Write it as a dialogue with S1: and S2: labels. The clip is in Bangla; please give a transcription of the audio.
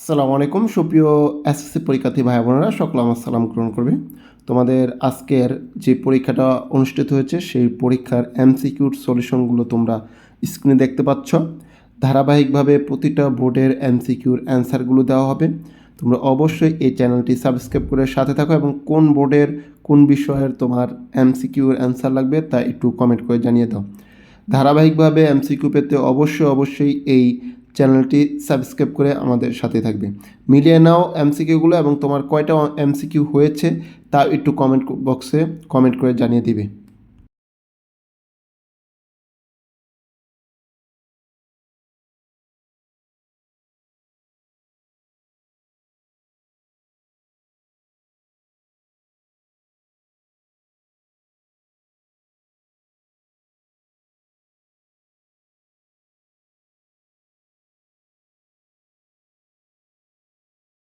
S1: আসসালামু আলাইকুম। সুপ্রিয় এসএসসি পরীক্ষার্থী ভাই বোনেরা সকল আমার সালাম গ্রহণ করবে। তোমাদের আজকের যে পরীক্ষাটা অনুষ্ঠিত হয়েছে, সেই পরীক্ষার এমসিকিউর সলিউশনগুলো তোমরা স্ক্রিনে দেখতে পাচ্ছ। ধারাবাহিকভাবে প্রতিটা বোর্ডের এমসিকিউর অ্যান্সারগুলো দেওয়া হবে। তোমরা অবশ্যই এই চ্যানেলটি সাবস্ক্রাইব করে সাথে থাকো এবং কোন বোর্ডের কোন বিষয়ের তোমার এমসিকিউর অ্যান্সার লাগবে তা একটু কমেন্ট করে জানিয়ে দাও। ধারাবাহিকভাবে এমসিকিউ পেতে অবশ্যই অবশ্যই এই চ্যানেলটি সাবস্ক্রাইব করে আমাদের সাথে থাকবে। মিলিয়ে নাও এমসিকিউগুলো এবং তোমার কয়টা এমসিকিউ হয়েছে তা একটু কমেন্ট বক্সে কমেন্ট করে জানিয়ে দিবে।